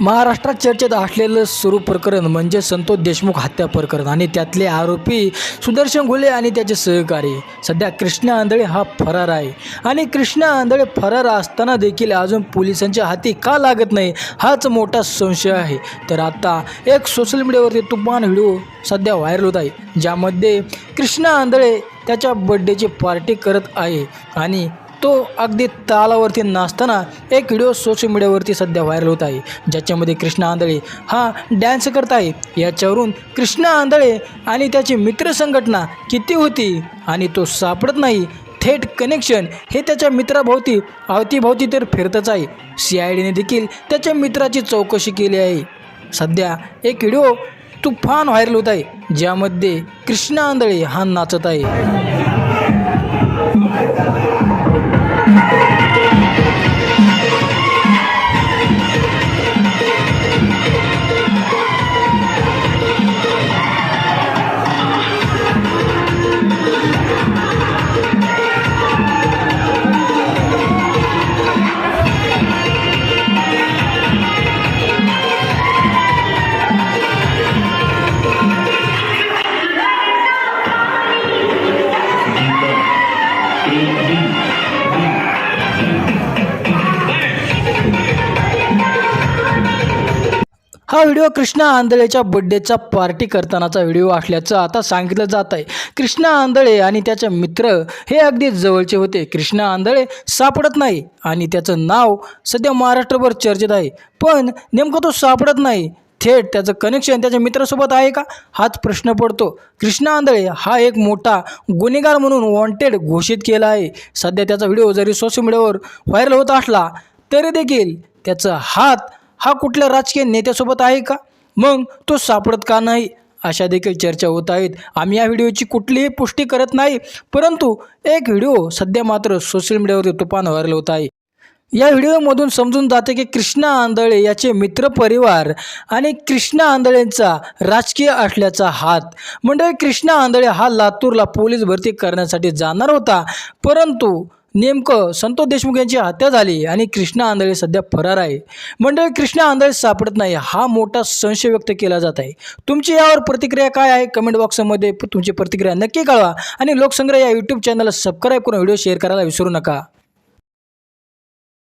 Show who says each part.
Speaker 1: महाराष्ट्रात चर्चेत असलेलं सुरू प्रकरण म्हणजे संतोष देशमुख हत्या प्रकरण आणि त्यातले आरोपी सुदर्शन घुले आणि त्याचे सहकारी. सध्या कृष्णा आंधळे हा फरार आहे. आणि कृष्णा आंधळे फरार असताना देखील अजून पोलिसांच्या हाती का लागत नाही हाच मोठा संशय आहे. तर आता एक सोशल मीडियावरती तुफान व्हिडिओ सध्या व्हायरल होत आहे. ज्यामध्ये कृष्णा आंधळे त्याच्या बड्डेची पार्टी करत आहे. आणि तो अगदी तालावरती नाचताना एक व्हिडिओ सोशल मीडियावरती सध्या व्हायरल होत आहे. ज्याच्यामध्ये कृष्णा आंधळे हा डॅन्स करत आहे. याच्यावरून कृष्णा आंधळे आणि त्याची मित्र संघटना किती होती आणि तो सापडत नाही. थेट कनेक्शन हे त्याच्या मित्राभोवती अवतीभोवती तर फिरतच आहे. सी आय डीने देखील त्याच्या मित्राची चौकशी केली आहे. सध्या एक व्हिडिओ तुफान व्हायरल होत आहे ज्यामध्ये कृष्णा आंधळे हा नाचत आहे. हा व्हिडिओ कृष्णा आंधळेच्या बड्डेचा पार्टी करतानाचा व्हिडिओ असल्याचं आता सांगितलं जात आहे कृष्णा आंधळे आणि त्याचे मित्र हे अगदी जवळचे होते. कृष्णा आंधळे सापडत नाही आणि त्याचं नाव सध्या महाराष्ट्रभर चर्चेत आहे. पण नेमकं तो सापडत नाही थेट त्याचं कनेक्शन त्याच्या मित्रासोबत आहे का? हाच प्रश्न पडतो. कृष्णा आंधळे हा एक मोठा गुन्हेगार म्हणून वॉन्टेड घोषित केला आहे. सध्या त्याचा व्हिडिओ जरी सोशल मीडियावर व्हायरल होत असला तरी देखील त्याचा हात हा कुठल्या राजकीय नेत्यासोबत आहे का? मग तो सापडत का नाही? अशा देखील चर्चा होत आहेत. आम्ही या व्हिडिओची कुठलीही पुष्टी करत नाही परंतु एक व्हिडिओ सध्या मात्र सोशल मीडियावर तुफान व्हायरल होत आहे. या व्हिडिओमधून समजून जाते की कृष्णा आंधळे याचे मित्रपरिवार आणि कृष्णा आंधळेंचा राजकीय असल्याचा हात. म्हणजे कृष्णा आंधळे हा लातूरला पोलीस भरती करण्यासाठी जाणार होता परंतु नेमकं संतोष देशमुख यांची हत्या झाली आणि कृष्णा आंधळे सध्या फरार आहे. मंडळी कृष्णा आंधळे सापडत नाही हा मोठा संशय व्यक्त केला जात आहे. तुमची यावर प्रतिक्रिया काय आहे? कमेंट बॉक्समध्ये तुमची प्रतिक्रिया नक्की कळवा आणि लोकसंग्रह या यूट्यूब चॅनलला सबस्क्राईब करून व्हिडिओ शेअर करायला विसरू नका.